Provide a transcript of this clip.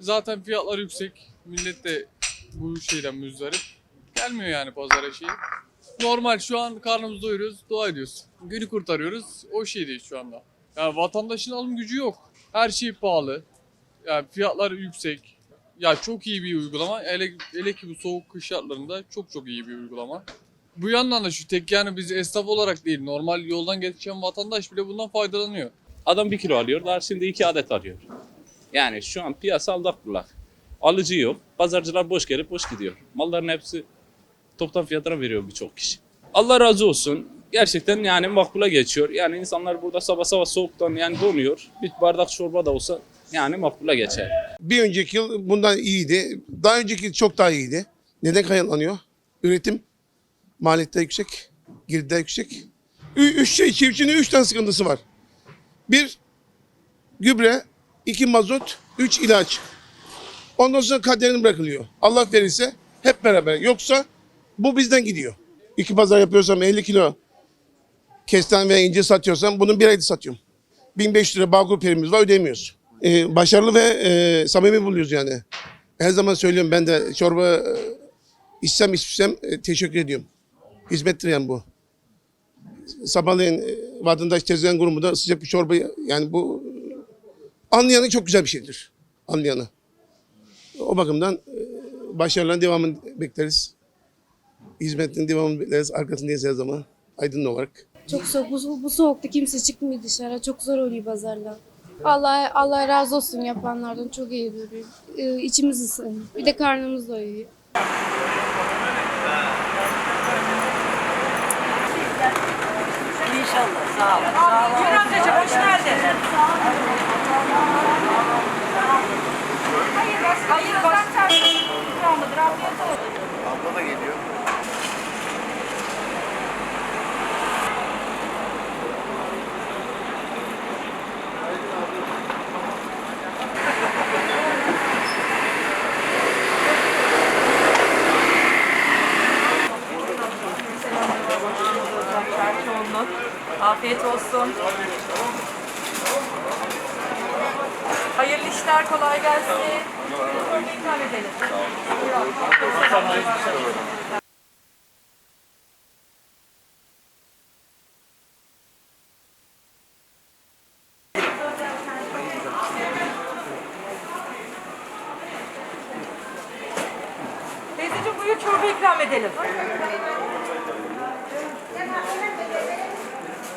Zaten fiyatlar yüksek. Millet de bu şeyden müzdarip. Gelmiyor yani pazara şey. Normal şu an karnımızı doyuruyoruz, dua ediyoruz. Günü kurtarıyoruz. O şeydeyiz şu anda. Yani vatandaşın alım gücü yok. Her şey pahalı. Yani fiyatlar yüksek. Ya çok iyi bir uygulama. Hele, hele ki bu soğuk kış şartlarında çok çok iyi bir uygulama. Bu yandan da şu tek yani biz esnaf olarak değil normal yoldan geçen vatandaş bile bundan faydalanıyor. Adam bir kilo alıyor, şimdi iki adet alıyor. Yani şu an piyasa allak bullak. Alıcı yok. Pazarcılar boş gelip boş gidiyor. Malların hepsi toptan fiyatına veriyor birçok kişi. Allah razı olsun. Gerçekten yani makbule geçiyor. Yani insanlar burada sabah sabah soğuktan yani donuyor. Bir bardak çorba da olsa yani makbule geçer. Bir önceki yıl bundan iyiydi. Daha önceki çok daha iyiydi. Neden kaynaklanıyor? Üretim maliyetler yüksek, girdiler yüksek. Üç şey, çiftçinin üç tane sıkıntısı var. Bir, gübre, iki mazot, üç ilaç. Ondan sonra kaderini bırakılıyor. Allah verirse hep beraber. Yoksa bu bizden gidiyor. İki pazar yapıyorsam 50 kilo kestane ve incir satıyorsam bunun bir ayda satıyorum. 1500 lira bağkur primimiz var ödeyemiyoruz. Ee, başarılı ve e, samimi buluyoruz yani. Her zaman söylüyorum ben de çorba e, içsem içsem e, teşekkür ediyorum. Hizmettir yani bu. Sabahleyin e, vatandaş tezgahın grubunda sıcak bir çorba yani bu anlayanı çok güzel bir şeydir. Anlayanı. O bakımdan e, başarıların devamını bekleriz. Hizmetin devamını bekleriz. Arkasındayız her zaman. Aydın olarak. Çok soğuk. Bu, bu soğukta kimse çıkmıyor dışarı. Çok zor oluyor pazarlar. Allah Allah razı olsun yapanlardan çok iyi duruyor. Ee, içimiz ısınıyor. Bir de karnımız doyuyor. Sağ ol. Buyur amcacığım hoş geldin. Hayır, hayır bak. İkramıdır, afiyet olsun. Abla da geliyor. Çoğunluk. Afiyet olsun. Hayırlı işler, kolay gelsin. Çorba ikram edelim. Teyzeciğim buyur çorba ikram edelim.